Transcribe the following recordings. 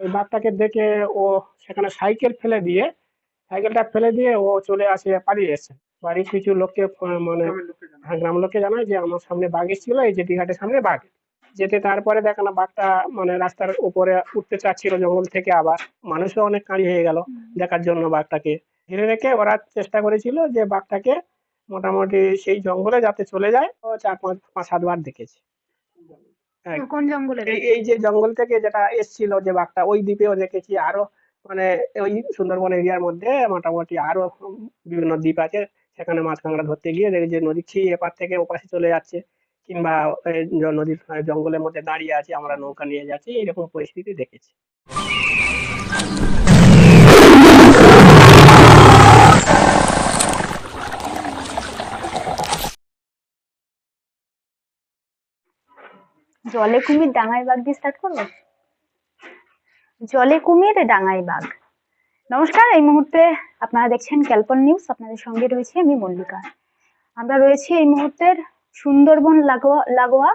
ওই বাঘটাকে দেখে ও সেখানে সাইকেল ফেলে দিয়ে সাইকেলটা ফেলে দিয়ে ও চলে আসে পালিয়ে এসে বাড়ির কিছু লোককে মানে হ্যাঁ গ্রাম লোককে জানায় যে আমার সামনে বাঘ এসেছিল এই জেটি ঘাটের সামনে বাঘ। যেতে তারপরে দেখে না বাঘটা মানে রাস্তার উপরে উঠতে চাচ্ছিল জঙ্গল থেকে আবার। মানুষও অনেক কাঁড়ি হয়ে গেল দেখার জন্য বাঘটাকে। ঘিরে রেখে ওরা চেষ্টা করেছিল যে বাঘটাকে মোটামুটি সেই জঙ্গলে যাতে চলে যায়। ও চার পাঁচ পাঁচ সাতবার দেখেছে। হ্যাঁ কোন জঙ্গলে এই যে জঙ্গল থেকে যেটা এসেছিল যে বাঘটা ওই দ্বীপেও দেখেছি আরও মানে ওই সুন্দরবন এরিয়ার মধ্যে মোটামুটি আরও বিভিন্ন দ্বীপ আছে। সেখানে মাছ কাঁকড়া ধরতে গিয়ে দেখি যে নদী ছি এপার থেকে ওপাশে চলে যাচ্ছে কিংবা নদীর জঙ্গলের মধ্যে দাঁড়িয়ে আছে আমরা নৌকা নিয়ে যাচ্ছি এরকম পরিস্থিতি দেখেছি। জলে কুমির ডাঙায় বাঘ দিয়ে স্টার্ট করব জলে কুমির, ডাঙায় বাঘ। নমস্কার, এই মুহূর্তে আপনারা দেখছেন ক্যালপন নিউজ। আপনাদের সঙ্গে রয়েছে আমি মল্লিকা। আমরা রয়েছি এই মুহূর্তের সুন্দরবন লাগোয়া লাগোয়া,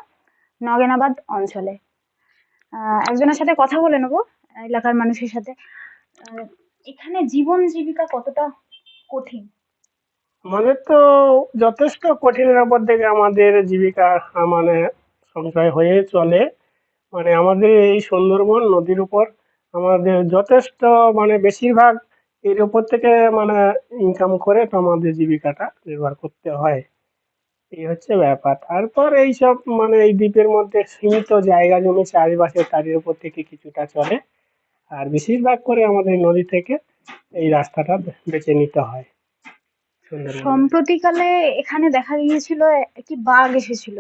নগেনাবাদ অঞ্চলে। একজনের সাথে কথা বলে নেব, এলাকার মানুষের সাথে। এখানে জীবন জীবিকা কতটা কঠিন? আমাদের তো যথেষ্ট কঠিনের উপর থেকে আমাদের জীবিকা মানে সঞ্চয় হয়ে চলে। মানে আমাদের এই সুন্দরবন নদীর উপর আমাদের যথেষ্ট মানে বেশিরভাগ এর উপর থেকে মানে ইনকাম করে তো আমাদের জীবিকাটা নির্ভর করতে হয়। এই হচ্ছে ব্যাপার। তারপর এইসব মানে এই দ্বীপের মধ্যে সীমিত জায়গা জমি চারিপাশে তাদের উপর থেকে কিছুটা চলে। আর বেশিরভাগ করে আমাদের নদী থেকে এই রাস্তাটা বেছে নিতে হয়। সম্প্রতিকালে এখানে দেখা গিয়েছিল একটি বাঘ এসেছিল।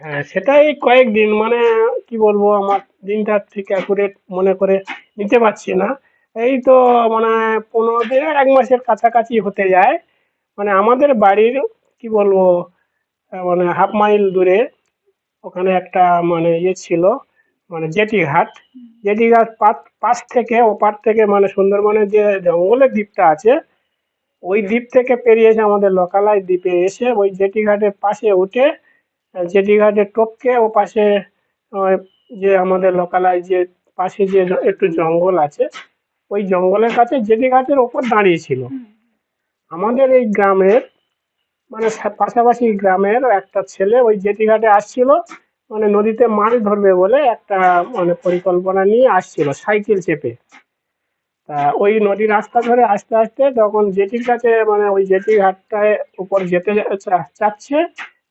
হ্যাঁ সেটাই কয়েকদিন মানে কি বলব, আমার দিনটা ঠিক অ্যাকুরেট মনে করে নিতে পারছি না। এই তো মানে পনেরো দিন, এক মাসের কাছাকাছি হতে যায়। মানে আমাদের বাড়ির কি বলব মানে হাফ মাইল দূরে ওখানে একটা মানে ইয়ে ছিল মানে জেটি ঘাট। জেটি ঘাট পাত- পাশ থেকে ও ওপার থেকে মানে সুন্দরবনের যে জঙ্গলের দ্বীপটা আছে, ওই দ্বীপ থেকে পেরিয়ে এসে আমাদের লোকালয় দ্বীপে এসে ওই জেটি ঘাটের পাশে উঠে জেটি ঘাটে টপকে ও পাশে যে আমাদের লোকালয় যে পাশে যে একটু জঙ্গল আছে ওই জঙ্গলের কাছে জেটি ঘাটের ওপর দাঁড়িয়ে ছিল আমাদের এই গ্রামের মানে পাশাপাশি গ্রামের একটা ছেলে ওই জেটি ঘাটে আসছিল মানে নদীতে মাছ ধরবে বলে একটা মানে পরিকল্পনা নিয়ে আসছিল সাইকেল চেপে। তা ওই নদী রাস্তা ধরে আস্তে আস্তে তখন জেটির কাছে মানে ওই জেটি ঘাটটায় উপর যেতে চাচ্ছে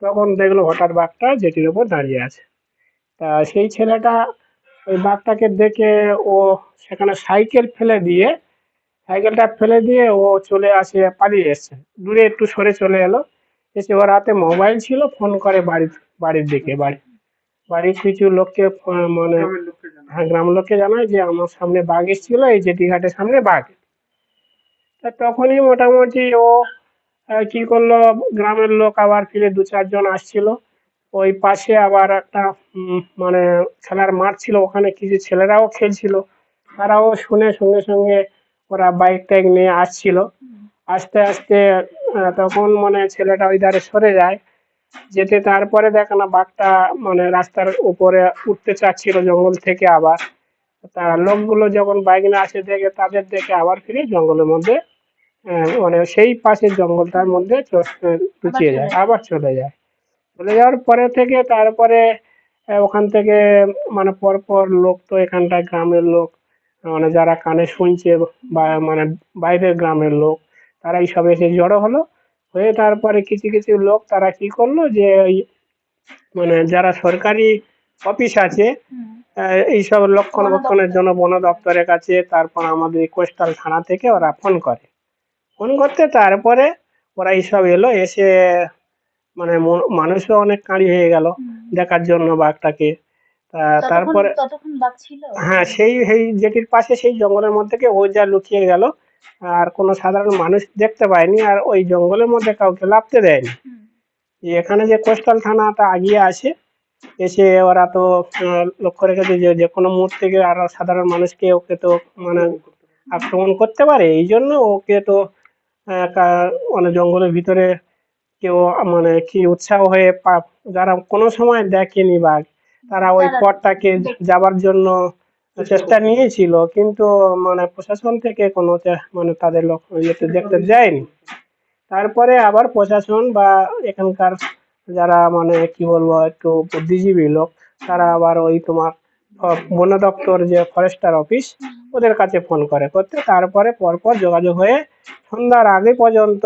তখন দেখল হঠাৎ বাঘটা জেটির উপর দাঁড়িয়ে আছে। তা সেই ছেলেটা ওই বাঘটাকে দেখে ও সেখানে সাইকেল ফেলে দিয়ে সাইকেলটা ফেলে দিয়ে ও চলে আসে পালিয়ে এসছে। দূরে একটু সরে চলে এলো। এসে ওর হাতে মোবাইল ছিল ফোন করে বাড়ির বাড়ির দিকে বাড়ি বাড়ির কিছু লোককে মানে হ্যাঁ গ্রাম লোককে জানায় যে আমার সামনে বাঘ এসেছিল এই জেটি ঘাটের সামনে বাঘ। তখনই মোটামুটি ও কি করল? গ্রামের লোক আবার ফিরে দু চারজন আসছিল। ওই পাশে আবার একটা মানে খেলার মাঠ ছিল। ওখানে কিছু ছেলেরাও খেলছিল। তারাও শুনে সঙ্গে সঙ্গে ওরা বাইক টাইক নিয়ে আসছিল। আস্তে আস্তে তখন মানে ছেলেটা ওই ধারে সরে যায়। যেতে তারপরে দেখে না, বাঘটা মানে রাস্তার উপরে উঠতে চাচ্ছিল জঙ্গল থেকে আবার। তা লোকগুলো যখন বাইক নিয়ে আসে, দেখে তাদের দেখে আবার ফিরে জঙ্গলের মধ্যে মানে সেই পাশের জঙ্গলটার মধ্যে লুকিয়ে যায় আবার চলে যায়। চলে যাওয়ার পরে থেকে তারপরে ওখান থেকে মানে পরপর লোক তো এখানটায় গ্রামের লোক মানে যারা কানে শুনছে বা মানে বাইরের গ্রামের লোক তারা এইসব এসে জড়ো হলো। হয়ে তারপরে কিছু কিছু লোক তারা কি করল যে ওই মানে যারা সরকারি অফিস আছে এইসব রক্ষণাবেক্ষণের জন্য বন দপ্তরের কাছে তারপর আমাদের কোস্টাল থানা থেকে ওরা ফোন করে। ফোন করতে তারপরে ওরা এইসব এলো এসে মানে মানুষও অনেক কাঁড়ি হয়ে গেল দেখার জন্য বাঘটাকে। তারপরে হ্যাঁ সেই সেই জেটির পাশে সেই জঙ্গলের মধ্যে ও যা লুকিয়ে গেল আর কোনো সাধারণ মানুষ দেখতে পায়নি আর ওই জঙ্গলের মধ্যে কাউকে লাফতে দেয়নি। এখানে যে কোস্টাল থানাটা আগিয়ে আছে এসে ওরা তো লক্ষ্য রেখেছে যে যে কোনো মুহূর্তে থেকে আরও সাধারণ মানুষকে ওকে তো মানে আক্রমণ করতে পারে এই জন্য ওকে তো মানে জঙ্গলের ভিতরে কেউ মানে কি উৎসাহ হয়ে যারা কোনো সময় দেখেনি বাঘ তারা ওই পথটাকে যাবার জন্য চেষ্টা নিয়েছিল কিন্তু মানে প্রশাসন থেকে কোনো মানে তাদের লোক ইয়েতে দেখতে যায়নি। তারপরে আবার প্রশাসন বা এখানকার যারা মানে কি বলব একটু বুদ্ধিজীবী লোক তারা আবার ওই তোমার বন দপ্তর যে ফরেস্টার অফিস ওদের কাছে ফোন করে। করতে তারপরে পরপর যোগাযোগ হয়ে সন্ধ্যার আগে পর্যন্ত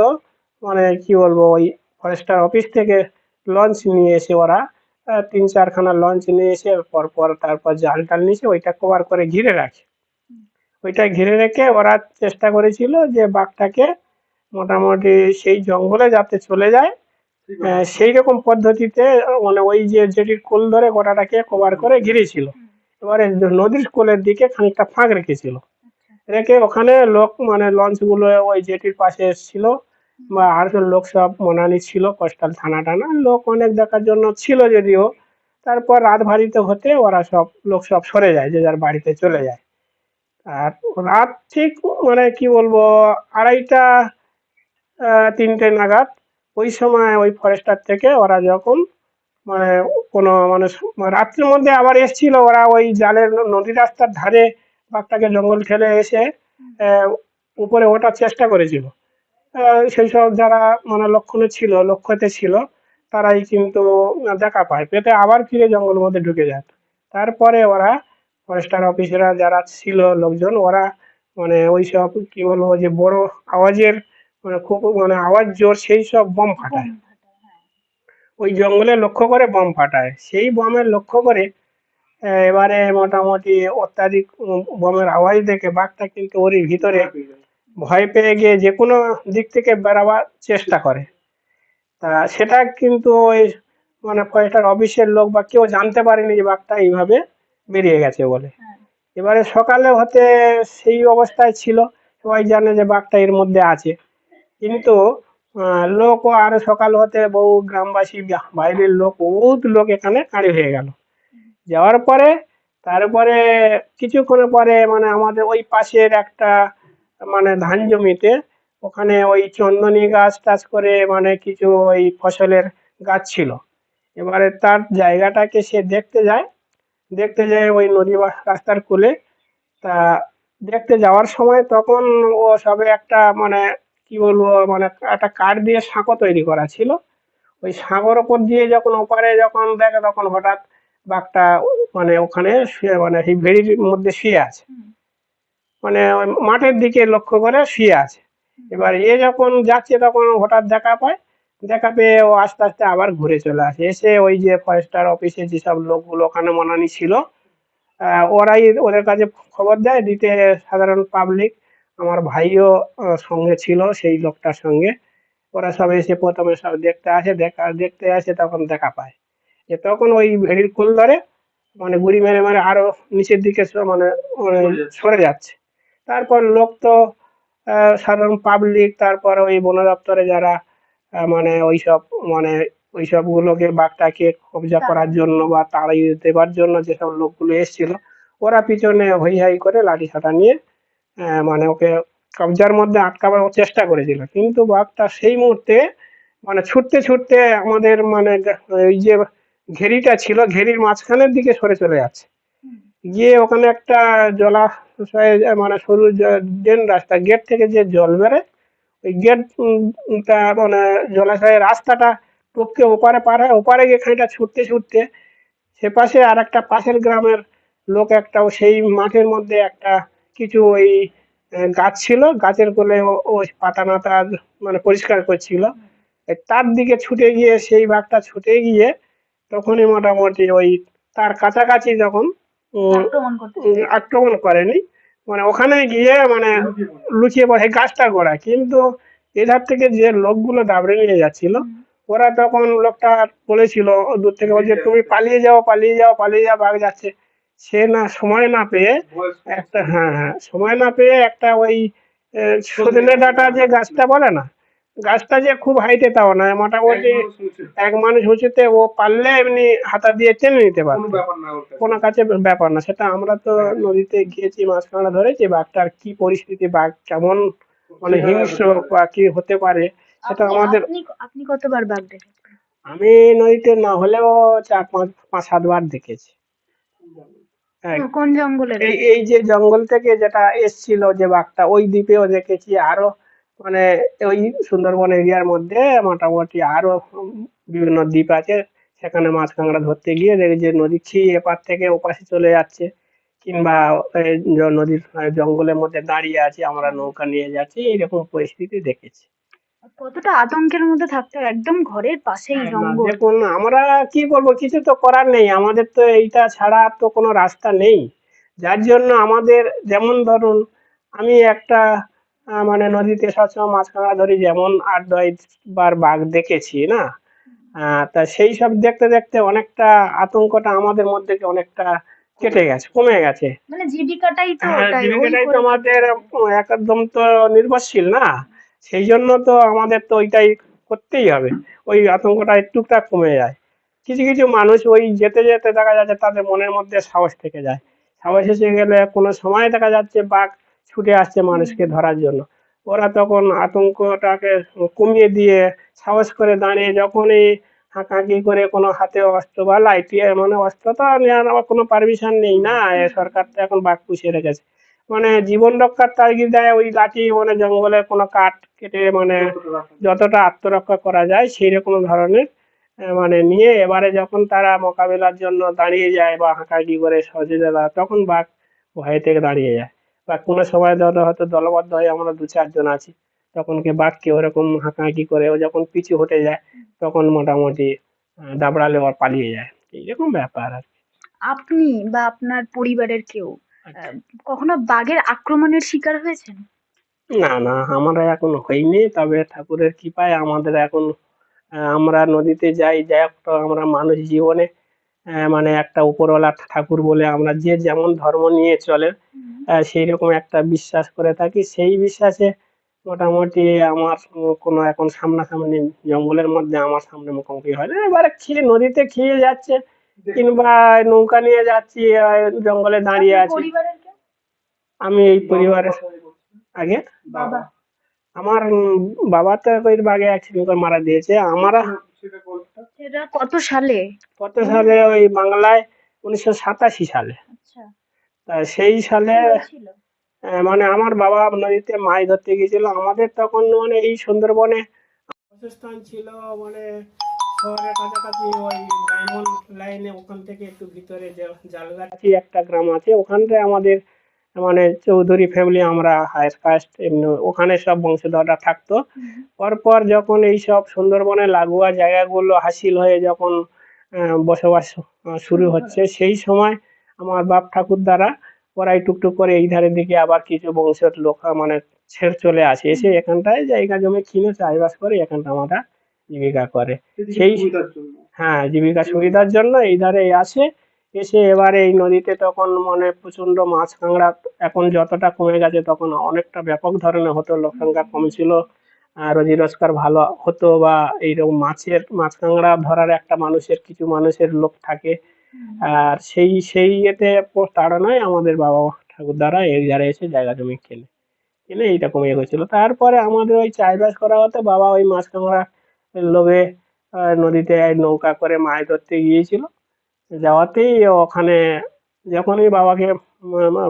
মানে কি বলব ওই ফরেস্টার অফিস থেকে লঞ্চ নিয়ে এসে ওরা তিন চারখানা লঞ্চ নিয়ে এসে পরপর তারপর জাল টাল নিয়ে এসে ওইটা কভার করে ঘিরে রাখে। ওইটা ঘিরে রেখে ওরা চেষ্টা করেছিল যে বাঘটাকে মোটামুটি সেই জঙ্গলে যাতে চলে যায়। সেই রকম পদ্ধতিতে মানে ওই যে যেটির কোল ধরে গোটাটাকে কভার করে ঘিরেছিল। এবারে নদীর কোলের দিকে খানিকটা ফাঁক রেখেছিল। রেখে ওখানে লোক মানে লঞ্চগুলো ওই জেটির পাশে ছিল বা আর লোক সব মনানি ছিল কোস্টাল থানা টানা লোক অনেক দেখার জন্য ছিল যদিও। তারপর রাত ভারিতে হতে ওরা সব, লোক সব সরে যায়, যে যার বাড়িতে চলে যায়। আর রাত ঠিক মানে কি বলব, আড়াইটা তিনটে নাগাদ ওই সময় ওই ফরেস্টার থেকে ওরা যখন মানে কোনো মানে রাত্রির মধ্যে আবার এসছিল, ওরা ওই জালের নদী রাস্তার ধারে বাঘটাকে জঙ্গল ঠেলে এসে উপরে ওঠার চেষ্টা করেছিল। সেই সব যারা মানে লক্ষণে ছিল লক্ষ্যতে ছিল তারাই কিন্তু দেখা পায়। পেতে আবার ফিরে জঙ্গলের মধ্যে ঢুকে যায়। তারপরে ওরা ফরেস্টার অফিসাররা যারা ছিল লোকজন ওরা মানে ওই সব কি বলব যে বড় আওয়াজের মানে খুব মানে আওয়াজ জোর সেই সব বোম ফাটায়। ওই জঙ্গলে লক্ষ্য করে বোম ফাটায়। সেই বোমের লক্ষ্য করে এবারে মোটামুটি অত্যাধিক বোমের আওয়াজ দেখে বাঘটা কিন্তু ওরই ভিতরে ভয় পেয়ে গিয়ে যে কোনো দিক থেকে বেরাবার চেষ্টা করে। তা সেটা কিন্তু ওই মানে ফরেস্টার অফিসের লোক বা কেউ জানতে পারেনি যে বাঘটা এইভাবে বেরিয়ে গেছে বলে। এবারে সকালে হতে সেই অবস্থায় ছিল সবাই জানে যে বাঘটা এর মধ্যে আছে। কিন্তু আহ, লোক আর সকাল হতে বহু গ্রামবাসী বাইরের লোক বহুত লোক এখানে কাঁড়ি হয়ে গেল। যাওয়ার পরে, তারপরে কিছুক্ষণ পরে মানে আমাদের ওই পাশের একটা মানে ধান জমিতে ওখানে ওই চন্দনী গাছ টাছ করে মানে কিছু ওই ফসলের গাছ ছিল। এবারে তার জায়গাটাকে সে দেখতে যায় দেখতে যায় ওই নদী রাস্তার কূলে। তা দেখতে যাওয়ার সময় তখন ও সবে একটা মানে কি বলব মানে একটা কাঠ দিয়ে সাঁকো তৈরি করা ছিল। ওই সাঁকোর ওপর দিয়ে যখন ওপারে যখন দেখে তখন হঠাৎ বাঘটা মানে ওখানে শুয়ে মানে সেই ভেড়ির মধ্যে শুয়ে আছে। মানে ওই মাঠের দিকে লক্ষ্য করে শুয়ে আছে। এবার এ যখন যাচ্ছে তখন হঠাৎ দেখা পায় দেখা পেয়ে ও আস্তে আস্তে আবার ঘুরে চলে আসে। এসে ওই যে ফরেস্টার অফিসে যেসব লোকগুলো ওখানে মনানি ছিল ওরাই ওদের কাছে খবর দেয় দিতে সাধারণ পাবলিক আমার ভাইও সঙ্গে ছিল সেই লোকটার সঙ্গে। ওরা সব এসে প্রথমে সব দেখতে আসে দেখা দেখতে আসে তখন দেখা পায়। যে তখন ওই ভেড়ির খোল ধরে মানে গুড়ি মেরে মেরে আরও নিচের দিকে স- মানে সরে যাচ্ছে। তারপর লোক তো সাধারণ পাবলিক তারপর ওই বন দপ্তরে যারা মানে ওইসব মানে ওইসব গুলোকে বাঘটাকে কবজা করার জন্য বা তাড়িয়ে দেবার জন্য যেসব লোকগুলো এসেছিল ওরা পিছনে হই হাই করে লাঠি ছাটা নিয়ে মানে ওকে কবজার মধ্যে আটকাবার চেষ্টা করেছিল। কিন্তু বাঘটা সেই মুহূর্তে মানে ছুটতে ছুটতে আমাদের মানে ওই যে ঘেরিটা ছিল, ঘেরির মাঝখানের দিকে সরে চলে যাচ্ছে। গিয়ে ওখানে একটা জলাশয় মানে সরু ড্রেন রাস্তা, গেট থেকে যে জল বেরোয়, ওই গেটটা মানে জলাশয়ের রাস্তাটা টপকে ওপারে পার ওপারে গিয়ে খানিকটা ছুটতে ছুটতে সে পাশে আর একটা পাশের গ্রামের লোক একটা সেই মাঠের মধ্যে একটা কিছু ওই গাছ ছিল, গাছের কোলে ও- পাতা নাতা মানে পরিষ্কার করছিল। তার দিকে ছুটে গিয়ে, সেই বাঘটা ছুটে গিয়ে তখনই মোটামুটি ওই তার কাছাকাছি যখন আক্রমণ করেনি মানে ওখানে গিয়ে মানে লুচিয়ে পড়ে গাছটা গোড়ায়। কিন্তু এধার থেকে যে লোকগুলো দাবড়ে নিয়ে যাচ্ছিল ওরা তখন লোকটা বলেছিল দূর থেকে বলছে তুমি পালিয়ে যাও পালিয়ে যাও পালিয়ে যাও বাঘ যাচ্ছে। সে না সময় না পেয়ে একটা হ্যাঁ হ্যাঁ সময় না পেয়ে একটা ওই সজনে ডাটা যে গাছটা বলে না গাছটা যে খুব হাইটে তাও না মোটামুটি এক মানুষ উঁচুতে ও পারলে এমনি হাতা দিয়ে টেনে নিতে পারে কোনো কাছে। ব্যাপার না সেটা আমরা তো নদীতে গিয়েছি মাছ কাঁকড়া ধরেছি বাঘটার কি পরিস্থিতি বাঘ কেমন মানে হিংস্র বা কি হতে পারে সেটা আমাদের আপনি কতবার বাঘ দেখেছেন আমি নদীতে না হলেও চার পাঁচ পাঁচ সাতবার দেখেছি। হ্যাঁ, কোন জঙ্গলের এই এই যে জঙ্গল থেকে যেটা এসছিল যে বাঘটা ওই দ্বীপেও দেখেছি আরও মানে ওই সুন্দরবন এরিয়ার মধ্যে মোটামুটি আরও বিভিন্ন দ্বীপ আছে। সেখানে মাছ কাঁকড়া ধরতে গিয়ে দেখি যে নদী খেয়ে এপার থেকে ওপাশে চলে যাচ্ছে। কিংবা নদীর জঙ্গলের মধ্যে দাঁড়িয়ে আছে আমরা নৌকা নিয়ে যাচ্ছি এরকম পরিস্থিতি দেখেছি। কতটা আতঙ্কের মধ্যে থাকতে একদম ঘরের পাশেই হ্যাঁ, জঙ্গল। দেখুন আমরা কি বলব কিছু তো করার নেই। আমাদের তো এইটা ছাড়া তো কোনো রাস্তা নেই। যার জন্য আমাদের যেমন ধরুন আমি একটা মানে নদীতে সবসময় মাছ কাঁকড়া ধরি যেমন আট দশ বার বাঘ দেখেছি না? আহ, তা সেই সব দেখতে দেখতে অনেকটা আতঙ্কটা আমাদের মধ্যে অনেকটা কেটে গেছে কমে গেছে। মানে জীবিকাটাই তো হ্যাঁ, জীবিকাটাই তো আমাদের একদম তো নির্ভরশীল না? সেই জন্য তো আমাদের তো ওইটাই করতেই হবে ওই আতঙ্কটা একটুটা কমে যায়। কিছু কিছু মানুষ ওই যেতে যেতে দেখা যাচ্ছে তাদের মনের মধ্যে সাহস থেকে যায়। সাহস এসে গেলে কোনো সময় দেখা যাচ্ছে বাঘ ছুটে আসছে মানুষকে ধরার জন্য। ওরা তখন আতঙ্কটাকে কমিয়ে দিয়ে সাহস করে দাঁড়িয়ে যখনই হাঁকাহাঁকি করে কোনো হাতে অস্ত্র বা লাইটিয়ে মানে অস্ত্র তো নেওয়ার আমার কোনো পারমিশন নেই না সরকার তো এখন বাঘ পুষিয়ে রেখেছে। মানে জীবন রক্ষার তাগিদায় ওই লাঠি মানে জঙ্গলে কোনো কাঠ কেটে মানে যতটা আত্মরক্ষা করা যায় সেই রকম ধরনের মানে নিয়ে এবারে যখন তারা মোকাবিলার জন্য দাঁড়িয়ে যায় বা হাঁকাহাঁকি করে সহযোগিতা তখন বাঘ ভয় থেকে দাঁড়িয়ে যায়। বা কোনো সময় ধরো হয়তো দলবদ্ধ হয়ে আমরা দু চারজন আছি। তখন কি বাঘকে ওরকম হাঁকাহাঁকি করে ও যখন পিছু হটে যায় তখন মোটামুটি দাবড়ালে ওর পালিয়ে যায়। এইরকম ব্যাপার আর আপনি বা আপনার পরিবারের কেউ আচ্ছা। কখনো বাঘের আক্রমণের শিকার হয়েছেন? না না আমরা এখন হইনি। তবে ঠাকুরের কৃপায় আমাদের এখন আমরা নদীতে যাই যাই আমরা মানুষ জীবনে মানে একটা উপরওয়ালা ঠাকুর বলে আমরা যে যেমন ধর্ম নিয়ে চলে সেই রকম একটা বিশ্বাস করে থাকি। সেই বিশ্বাসে মোটামুটি আমার কোনো এখন সামনাসামনি জঙ্গলের মধ্যে আমার সামনে মুখোমুখি হয় না। এবারে খেয়ে নদীতে খেয়ে যাচ্ছে কিংবা নৌকা নিয়ে যাচ্ছি জঙ্গলে দাঁড়িয়ে আছি। আমি এই পরিবারের আগে? আমার বাবা তো ওই বাগে অ্যাক্সিডেন্ট করে মারা দিয়েছে। আমরা সেটা কত সালে? কত সালে ওই বাংলায়? উনিশশো সাতাশি সালে। আচ্ছা। তা সেই সালে মানে আমার বাবা নদীতে মাছ ধরতে গিয়েছিল। আমাদের তখন মানে এই সুন্দরবনে বাসস্থান ছিল মানে শহরের কাছাকাছি ওই ডায়মন্ড লাইনে ওখান থেকে একটু ভিতরে জালগাছি একটা গ্রাম আছে। ওখানটায় আমাদের মানে চৌধুরী ফ্যামিলি আমরা হায়ার কাস্ট এমনি ওখানে সব বংশধররা থাকতো। পরপর যখন এই সব সুন্দরবনে লাগোয়া জায়গাগুলো হাসিল হয়ে যখন বসবাস শুরু হচ্ছে সেই সময় আমার বাপ ঠাকুর দ্বারা ওরাই টুকটুক করে এই ধারের দিকে আবার কিছু বংশের লোক মানে ছেড়ে চলে আসে। এসে এখানটায় জায়গা জমি কিনে চাষবাস করে এখানটা আমরা জীবিকা করে। সেই হ্যাঁ জীবিকা সুবিধার জন্য এই ধারে আসে এসে এবারে এই নদীতে তখন মানে প্রচণ্ড মাছ কাঁকড়া এখন যতটা কমে গেছে তখন অনেকটা ব্যাপক ধরনের হতো, লোক সংখ্যা কম ছিল রোজি রোজগার ভালো হতো বা এইরকম মাছের, মাছ কাঁকড়া ধরার একটা মানুষের, কিছু মানুষের লোক থাকে। আর সেই সেই ইয়েতে তাড়নায় আমাদের বাবা ঠাকুর দ্বারা এই ধারে এসে জায়গা জমি কেনে, কিনে এইরকম ইয়ে হয়েছিল। তারপরে আমাদের ওই চাষবাস করা হতো, বাবা ওই মাছ কাঁকড়া লোভে নদীতে নৌকা করে মাছ ধরতে গিয়েছিল। যাওয়াতেই ওখানে যখনই বাবাকে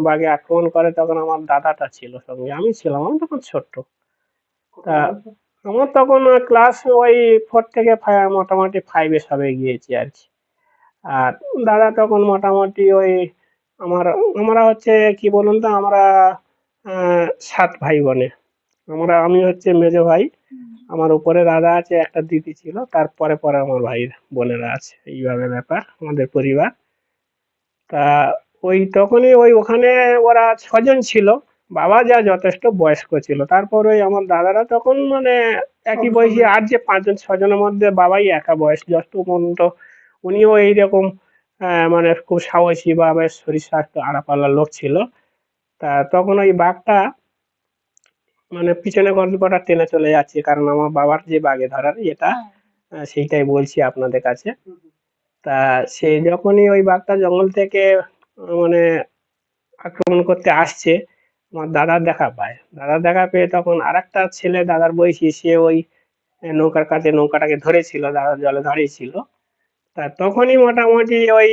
বাঘে আক্রমণ করে তখন আমার দাদাটা ছিল সঙ্গে, আমি ছিলাম, আমি তখন ছোট্ট। তা আমার তখন ক্লাস ওই ফোর থেকে ফাইভ মোটামুটি ফাইভে সবে গিয়েছি আর কি। আর দাদা তখন মোটামুটি ওই আমার, আমরা হচ্ছে কি বলুন তো, আমরা সাত ভাই বোনে। আমরা, আমি হচ্ছে মেজো ভাই আমার উপরে দাদা আছে একটা দিদি ছিল তারপরে পরে আমার ভাই বোনেরা আছে। এইভাবে ব্যাপার আমাদের পরিবার। তা ওই তখনই ওই ওখানে ওরা ছজন ছিল বাবা যা যথেষ্ট বয়স্ক ছিল। তারপর ওই আমার দাদারা তখন মানে একই বয়সী আর যে পাঁচজন ছজনের মধ্যে বাবাই একা বয়স জ্যেষ্ঠ পর্যন্ত উনিও এইরকম মানে খুব সাহসী বা বেশ শরীর স্বাস্থ্য আড়াপাল্লার লোক ছিল। তা তখন ওই বাঘটা মানে পিছনে গল্পটা টেনে চলে যাচ্ছে কারণ আমার বাবার যে বাঘে ধরার এটা সেইটাই বলছি আপনাদের কাছে। তা সে যখনই ওই বাঘটা জঙ্গল থেকে মানে আক্রমণ করতে আসছে আমার দাদার দেখা পায়। দাদার দেখা পেয়ে তখন আরেকটা ছেলে দাদার বয়সী সে ওই নৌকার কাছে নৌকাটাকে ধরেছিল দাদার জলে দাঁড়িয়ে ছিল তা তখনই মোটামুটি ওই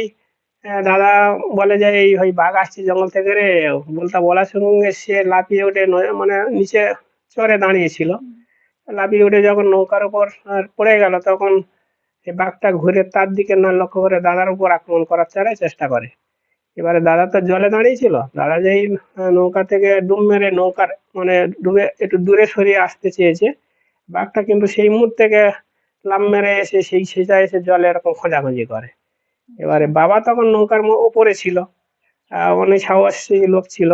দাদা বলে যে এই ওই বাঘ আসছে জঙ্গল থেকে রে। বলতা বলার সঙ্গে সে লাফিয়ে উঠে মানে নিচে চরে দাঁড়িয়েছিল। লাফিয়ে উঠে যখন নৌকার উপর পড়ে গেল, তখন এই বাঘটা ঘুরে তার দিকে না লক্ষ্য করে দাদার উপর আক্রমণ করার চারাই চেষ্টা করে। এবারে দাদা তো জলে দাঁড়িয়েছিল। দাদা যেই নৌকা থেকে ডুব মেরে নৌকার মানে ডুবে একটু দূরে সরিয়ে আসতে চেয়েছে, বাঘটা কিন্তু সেই মুহূর্ত থেকে লাম মেরে এসে সেই সেজা এসে জলে এরকম খোঁজাখুঁজি করে। এবারে বাবা তখন নৌকার ওপরে ছিল। অনেক সাহসী লোক ছিল।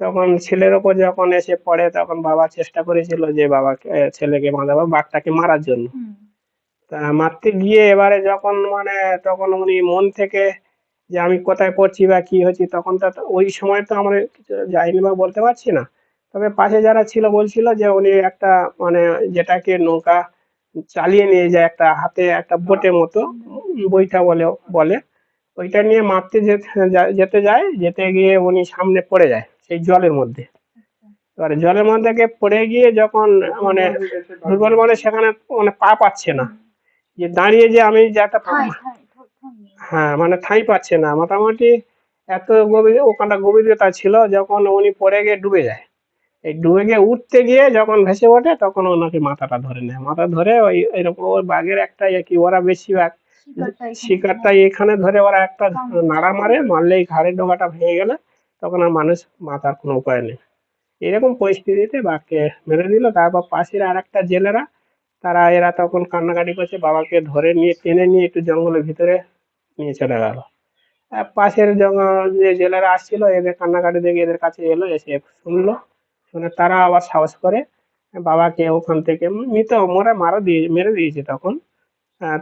তখন ছেলের ওপর যখন এসে পড়ে তখন বাবা চেষ্টা করেছিল যে বাবাকে ছেলেকে মারাবো বাঘটাকে মারার জন্য। তা মারতে গিয়ে এবারে যখন মানে তখন উনি মন থেকে যে আমি কোথায় পড়ছি বা কি হচ্ছে তখন তো তো ওই সময় তো আমরা কিছু যাইনি বা বলতে পারছি না। তবে পাশে যারা ছিল বলছিল যে উনি একটা মানে যেটাকে নৌকা চালিয়ে নিয়ে যায় একটা হাতে একটা বোটের মতো বইটা বলে বলে। ওইটা নিয়ে মারতে যেতে যেতে যায় যেতে গিয়ে উনি সামনে পড়ে যায় সেই জলের মধ্যে। এবারে জলের মধ্যে গিয়ে পড়ে গিয়ে যখন মানে দুর্বল মানে সেখানে মানে পা পাচ্ছে না। যে দাঁড়িয়ে যে আমি যে একটা হ্যাঁ মানে ঠাঁই পাচ্ছে না। মোটামুটি এত গভীর ওখানটা গভীরতা ছিল যখন উনি পড়ে গিয়ে ডুবে যায়। এই ডুবে গিয়ে উঠতে গিয়ে যখন ভেসে ওঠে তখন ওনাকে মাথাটা ধরে নেয়। মাথা ধরে ওই এরকম ওই বাঘের একটা ইয়ে কি ওরা বেশিরভাগ শিকারটা এখানে ধরে। ওরা একটা নাড়া মারে মারলেই ঘাড়ের ডোবাটা ভেঙে গেলে তখন আর মানুষ মাথার কোনো উপায় নেই। এরকম পরিস্থিতিতে বাঘকে মেরে দিল। তারপর পাশের আর একটা জেলেরা তারা এরা তখন কান্নাকাটি করছে বাবাকে ধরে নিয়ে টেনে নিয়ে একটু জঙ্গলের ভিতরে নিয়ে চলে গেল। পাশের জঙ্গল যে জেলেরা আসছিল এদের কান্নাকাটি দেখে এদের কাছে এলো এসে শুনলো। শুনে তারা আবার সাহস করে, বাবাকে ওখান থেকে মৃত মরে মারা দিয়ে, মেরে দিয়েছে তখন।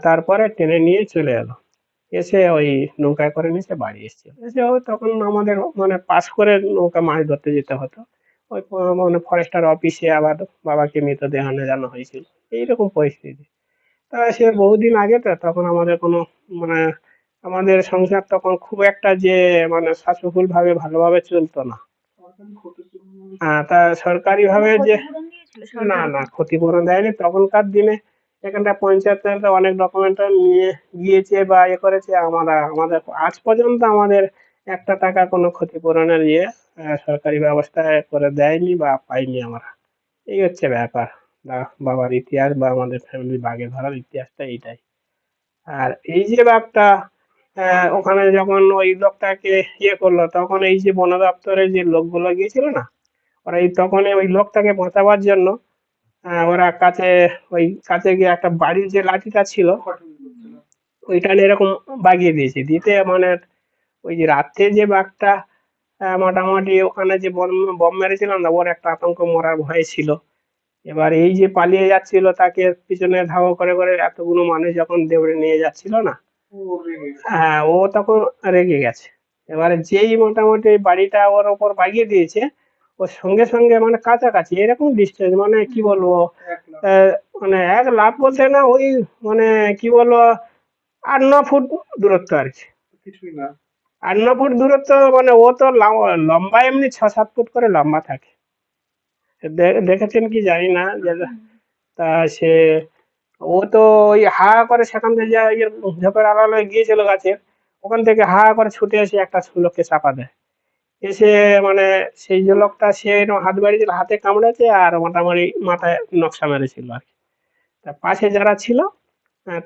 তারপরে টেনে নিয়ে চলে এলো। এসে ওই নৌকায় করে নিয়ে বাড়ি এসেছিল। এসে ও তখন আমাদের মানে পাস করে নৌকা মাছ ধরতে যেতে হতো। ওই মানে ফরেস্টার অফিসে আবার বাবাকে মৃতদেহ আনে জানা হয়েছিল। এইরকম পরিস্থিতি। তা সে বহুদিন আগে তো তখন আমাদের কোনো মানে আমাদের সংসার তখন খুব একটা যে মানে ভাবে ভালোভাবে চলতো না। তা সরকারি ভাবে যে না না, ক্ষতিপূরণ দেয়নি। তখনকার দিনে এখানটা পঞ্চায়েত অনেক ডকুমেন্ট নিয়ে গিয়েছে বা ইয়ে করেছে। আমরা, আমাদের আজ পর্যন্ত আমাদের একটা টাকা কোনো ক্ষতিপূরণের ইয়ে সরকারি ব্যবস্থায় করে দেয়নি বা পাইনি আমরা। এই হচ্ছে ব্যাপার। বাবার ইতিহাস বা আমাদের ফ্যামিলি বাঘে ধরার ইতিহাসটা এইটাই। আর এই যে বাঘটা ওখানে যখন ওই লোকটাকে ইয়ে করল, তখন এই যে বন দপ্তরের যে লোকগুলো গিয়েছিল না ওরা এই তখন ওই লোকটাকে বাঁচাবার জন্য ওরা কাছে ওই কাছে গিয়ে একটা বাড়ির যে লাঠিটা ছিল ওইটা নিয়ে এরকম বাগিয়ে দিয়েছে। দিতে মানে ওই যে রাত্রে যে বাঘটা মোটামুটি ওখানে যে বম মেরেছিলাম না ওর একটা আতঙ্ক মরার ভয় ছিল। এবার এই যে পালিয়ে যাচ্ছিল তাকে পিছনে ধাওয়া করে করে এতগুলো মানুষ যখন দেউড়ে নিয়ে যাচ্ছিল না হ্যাঁ ও তখন রেগে গেছে। এবারে যেই মোটামুটি ওই বাড়িটা ওর ওপর বাগিয়ে দিয়েছে ওর সঙ্গে সঙ্গে মানে কাছাকাছি এরকম ডিস্টেন্স মানে কি বলব? মানে এক লাভ বলতে না ওই মানে কি বলব? আট ন ফুট দূরত্ব আর কি। না। আট ন ফুট দূরত্ব মানে ও তো লাম- লম্বা এমনি ছ সাত ফুট করে লম্বা থাকে। দেখেছেন কি জানি না যে তা সে ও তো ওই হা করে সেখান থেকে যা ইয়ে ঝোপের আড়ালে গিয়েছিল গাছের ওখান থেকে হা করে ছুটে এসে একটা লোককে চাপা দেয়। এসে মানে সেই যে লোকটা, সে হাত বাড়িয়েছিল হাতে কামড়েছে আর মোটামুটি মাথায় নকশা মেরেছিল আর কি। তা পাশে যারা ছিল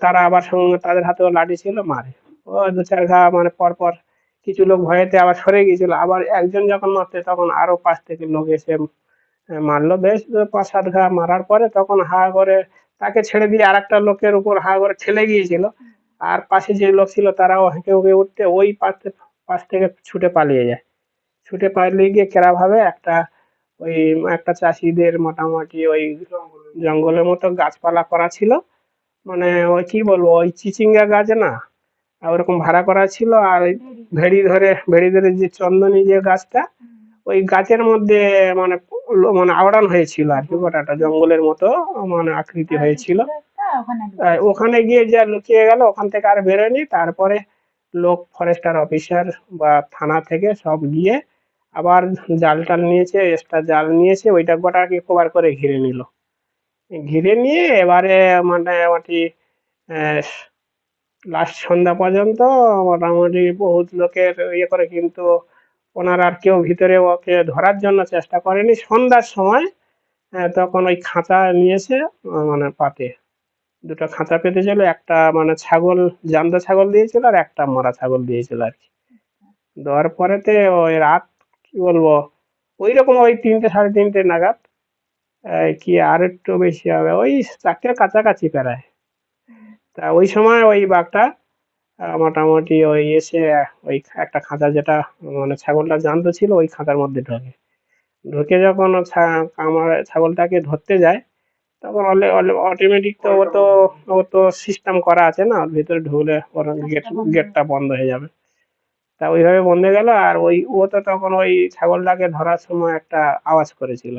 তারা আবার সঙ্গে তাদের হাতেও লাঠি ছিল, মারে। ও দু চার ঘা মানে পর পর কিছু লোক ভয়েতে আবার সরে গিয়েছিল। আবার একজন যখন মারতে, তখন আরও পাশ থেকে লোক এসে মারলো। বেশ পাঁচ সাত ঘা মারার পরে তখন হা করে তাকে ছেড়ে দিয়ে আর একটা লোকের উপর হা করে ঠেলে গিয়েছিল। আর পাশে যে লোক ছিল, তারাও হেঁকে উঠতে ওই পাশ পাশ থেকে ছুটে পালিয়ে যায়। ছুটে পালিয়ে গিয়ে কেরা ভাবে একটা ওই একটা চাষিদের মোটামুটি ওই জঙ্গলের মতো গাছপালা করা ছিল। মানে ওই কি বলব ওই চিচিঙ্গা গাছ না ওরকম ভাড়া করা ছিল। আর ভেড়ি ধরে ভেড়ি ধরে যে চন্দনী যে গাছটা ওই গাছের মধ্যে মানে মানে আওড়ান হয়েছিল আর কি গোটাটা জঙ্গলের মতো মানে আকৃতি হয়েছিল। ওখানে গিয়ে যা লুকিয়ে গেল ওখান থেকে আর বেরোয়নি। তারপরে লোক ফরেস্টার অফিসার বা থানা থেকে সব গিয়ে আবার জাল টাল নিয়েছে এক্সট্রা জাল নিয়েছে ওইটা গোটাকে কভার করে ঘিরে নিল। ঘিরে নিয়ে এবারে মোটামুটি আহ, লাস্ট সন্ধ্যা পর্যন্ত মোটামুটি বহুত লোকের ইয়ে করে কিন্তু ওনারা আর কেউ ভিতরে ওকে ধরার জন্য চেষ্টা করেনি। সন্ধ্যার সময় তখন ওই খাঁচা নিয়েছে মানে পাতে। দুটো খাঁচা পেতেছিল একটা মানে ছাগল জ্যান্ত ছাগল দিয়েছিল আর একটা মরা ছাগল দিয়েছিল আর কি। দেওয়ার পরেতে ওই রাত কি বলব? ওই রকম ওই তিনটে সাড়ে তিনটে নাগাদ কি আর একটু বেশি হবে? ওই চারটের কাছাকাছি প্রায়। তা ওই সময় ওই বাঘটা মোটামুটি ওই এসে ওই একটা খাঁচা যেটা মানে ছাগলটা জানত ছিল ওই খাঁচার মধ্যে ঢোকে। ঢুকে যখন আমার ছাগলটাকে ধরতে যায় তখন অটোমেটিক তো ও তো ও তো সিস্টেম করা আছে না ওর ভিতরে ঢুকলে ওর গেট গেটটা বন্ধ হয়ে যাবে। তা ওইভাবে বন্ধ গেল, আর ওই ও তো তখন ওই ছাগলটাকে ধরার সময় একটা আওয়াজ করেছিল।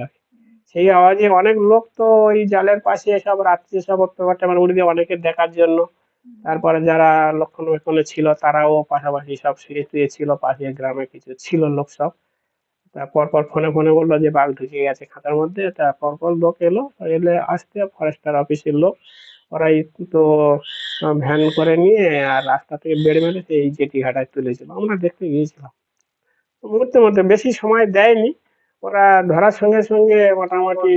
সেই আওয়াজে অনেক লোক তো ওই জালের পাশে সব রাত্রি সব ব্যাপারটা মানে উড়ে দিয়ে অনেকে দেখার জন্য। তারপরে যারা লক্ষণবেক্ষণে ছিল তারাও পাশাপাশি সব শুয়ে ছিল, পাশে গ্রামে কিছু ছিল লোক সব। তারপর পর ফোনে ফোনে বলল যে বাঘ ঢুকে গেছে খাতার মধ্যে। তারপর পর লোক এলো, এলে আসতে ফরেস্টার অফিসের লোক ওরাই তো ভ্যান করে নিয়ে আর রাস্তা থেকে বেড়ে মেরে এই জেটি ঘাটায় তুলেছিল আমরা দেখতে গিয়েছিলাম। মুহূর্তে মধ্যে বেশি সময় দেয়নি। ওরা ধরার সঙ্গে সঙ্গে মোটামুটি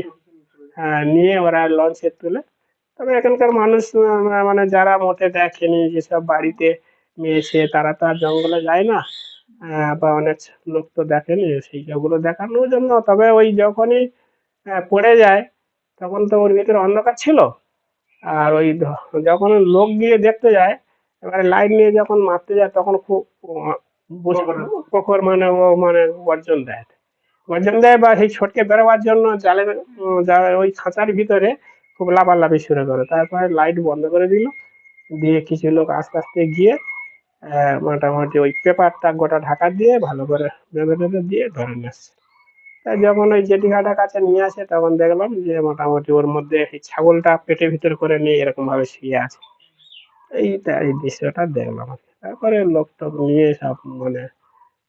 হ্যাঁ, নিয়ে ওরা লঞ্চে তুলে। তবে এখানকার মানুষ মানে যারা মোটে দেখেনি যেসব বাড়িতে মেয়ে ছেলে তারা তো আর জঙ্গলে যায় না। বা অনেক লোক তো দেখেনি সেই সেইগুলো দেখানোর জন্য। তবে ওই যখনই পড়ে যায় তখন তো ওর ভিতরে অন্ধকার ছিল। আর ওই যখন লোক গিয়ে দেখতে যায় এবারে লাইট নিয়ে যখন মারতে যায় তখন খুব প্রখর মানে ও মানে গর্জন দেয়। গর্জন দেয় বা সেই ছটকে বেরোবার জন্য জালে ওই খাঁচার ভিতরে খুব লাফালাফি শুরু করে। তারপরে লাইট বন্ধ করে দিল। দিয়ে কিছু লোক আস্তে আস্তে গিয়ে মোটামুটি ওই পেপারটা গোটা ঢাকা দিয়ে ভালো করে বেঁধে টেঁধে দিয়ে ধরে নিয়ে যখন ওই জেটিঘাটার কাছে নিয়ে আসে তখন দেখলাম যে মোটামুটি ওর মধ্যে এই ছাগলটা পেটের ভিতর করে নিয়ে এরকম ভাবে শুয়ে আছে। এইটা এই দৃশ্যটা দেখলাম। আর তারপরে লোক টোক নিয়ে সব মানে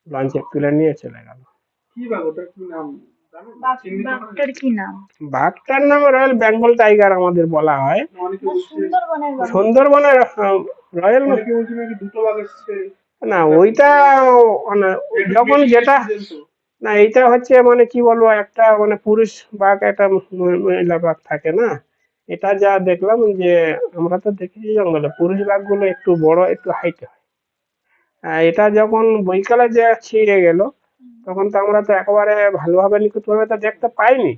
লঞ্চে তুলে নিয়ে চলে গেল। কি কি নাম? বাঘটার কি নাম? বাঘটার নাম রয়্যাল বেঙ্গল টাইগার আমাদের বলা হয়। সুন্দরবনের রয়্যাল না ওইটা মানে যখন যেটা না, এইটা হচ্ছে মানে কি বলব, একটা মানে পুরুষ বাঘ একটা মহিলা বাঘ থাকে না? এটা যা দেখলাম যে আমরা তো দেখেছি জঙ্গলে, পুরুষ বাঘগুলো একটু বড়, একটু হাইট হয়। এটা যখন বৈকালে যে ছিঁড়ে গেল, তখন তো আমরা তো একেবারে ভালোভাবে নিখুঁতভাবে তো দেখতে পাইনি।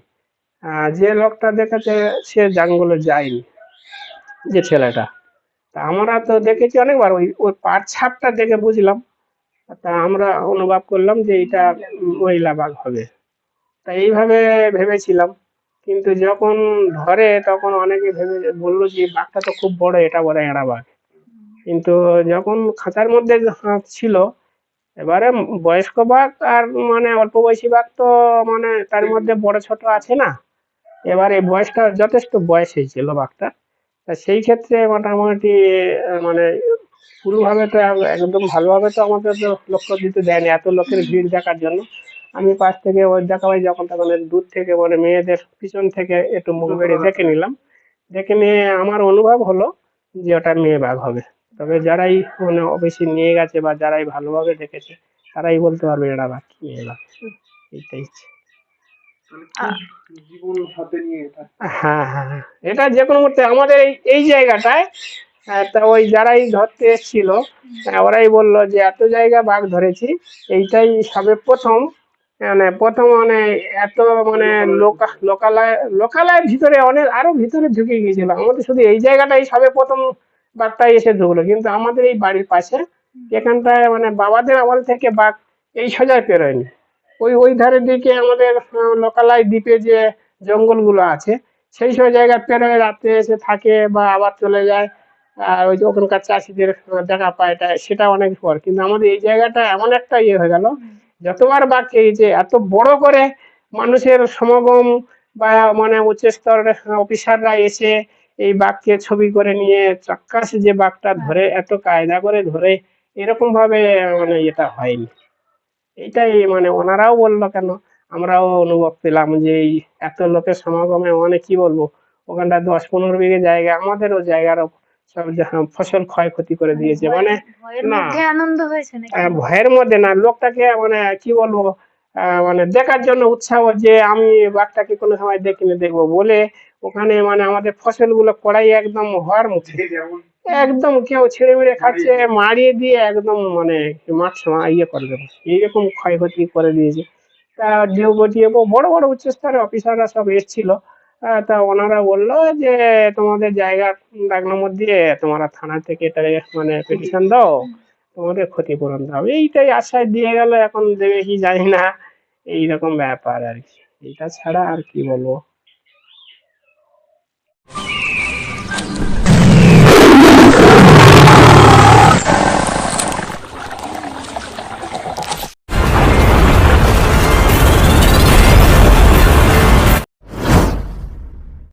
যে লোকটা দেখেছে, সে জঙ্গলে যায়নি, যে ছেলেটা। তা আমরা তো দেখেছি অনেকবার, ওই ওই পাট ছাপটা দেখে বুঝলাম। তা আমরা অনুভব করলাম যে এটা মহিলা বাঘ হবে। তা এইভাবে ভেবেছিলাম। কিন্তু যখন ধরে তখন অনেকে ভেবে বলল যে, বাঘটা তো খুব বড়, এটা বড় এড়া বাঘ। কিন্তু যখন খাঁচার মধ্যে ছিল, এবারে বয়স্ক বাঘ আর মানে অল্প বয়সী বাঘ তো মানে তার মধ্যে বড় ছোট আছে না। এবারে বয়সটা যথেষ্ট বয়স হয়েছিল বাঘটা সেই ক্ষেত্রে মোটামুটি মানে পুরোভাবে তো এক- একদম ভালোভাবে তো আমাদের তো লক্ষ্য দিতে দেয়নি এত লোকের ভিড় দেখার জন্য। আমি পাশ থেকে ওই দেখা হয় যখন তখন দূর থেকে মানে মেয়েদের পিছন থেকে একটু মুখ বেড়ে দেখে নিলাম। দেখে নিয়ে আমার অনুভব হলো যে ওটা মেয়ে বাঘ হবে। তবে যারাই মানে বেশি নিয়ে গেছে বা যারাই ভালোভাবে দেখেছে তারাই বলতে পারবে এটা বাঘ মেয়ে বাঘ। এইটাই তাহলে খুব জীবন হাতে নিয়ে এটা? হ্যাঁ হ্যাঁ হ্যাঁ। এটা যে কোনো মুহূর্তে আমাদের এই এই জায়গাটায় তা ওই যারাই ধরতে এসেছিল ওরাই বলল যে এত জায়গা বাঘ ধরেছি, এইটাই সবে প্রথম মানে প্রথম মানে এত মানে লোকা, লোকালয়, লোকালয়ের ভিতরে অনেক, আরও ভিতরে ঢুকে গিয়েছিল। আমাদের শুধু এই জায়গাটাই সবে প্রথম বাঘটাই এসে ঢুকলো, কিন্তু আমাদের এই বাড়ির পাশে এখানটায় মানে বাবাদের আমল থেকে বাঘ এই সোজা পেরোয়নি। ওই ওই ধারের দিকে আমাদের লোকালয় দ্বীপে যে জঙ্গলগুলো আছে, সেই সব জায়গায় পেরোয় রাত্রে এসে থাকে বা আবার চলে যায়। আর ওই যে ওখানকার চাষিদের দেখা পায়, এটা সেটা অনেক পর। কিন্তু আমাদের এই জায়গাটা এমন একটা ইয়ে হয়ে গেল, যতবার বাঘ যে এত বড় করে মানুষের সমাগম বা মানে উচ্চ স্তরের অফিসাররা এসে এই বাঘকে ছবি করে নিয়ে চক্কাস যে বাঘটা ধরে, এত কায়দা করে ধরে এরকম ভাবে মানে এটা হয়নি। এটাই মানে ওনারাও বলল কেন, আমরাও অনুভব পেলাম যে এই এত লোকের সমাগমে মানে কি বলব ওখানটা দশ পনেরো বিঘে জায়গা, আমাদেরও জায়গার সব যা- ফসল ক্ষয়ক্ষতি করে দিয়েছে মানে না। আহ, ভয়ের মধ্যে না লোকটাকে মানে কি বলব মানে দেখার জন্য উৎসাহ যে আমি বাঘটাকে কোনো সময় দেখিনি দেখব বলে ওখানে মানে আমাদের ফসলগুলো কড়াই একদম হওয়ার মুখে একদম কেউ ছেড়ে মিড়ে খাচ্ছে মারিয়ে দিয়ে একদম মানে মাঠ সমা- ইয়ে করে দেবো। এইরকম ক্ষয়ক্ষতি করে দিয়েছে। তা ডিও বড় বড় উচ্চস্তরের অফিসাররা সব এসেছিল। তা ওনারা বলল যে, তোমাদের জায়গা ডাক নম্বর দিয়ে তোমরা থানা থেকে এটা মানে পিটিশন দাও, তোমাদের ক্ষতিপূরণ দাও। এইটাই আশ্বাস দিয়ে গেল, এখন দেবে কি জানি না, এইরকম ব্যাপার আর কি। এটা ছাড়া আর কি বলব?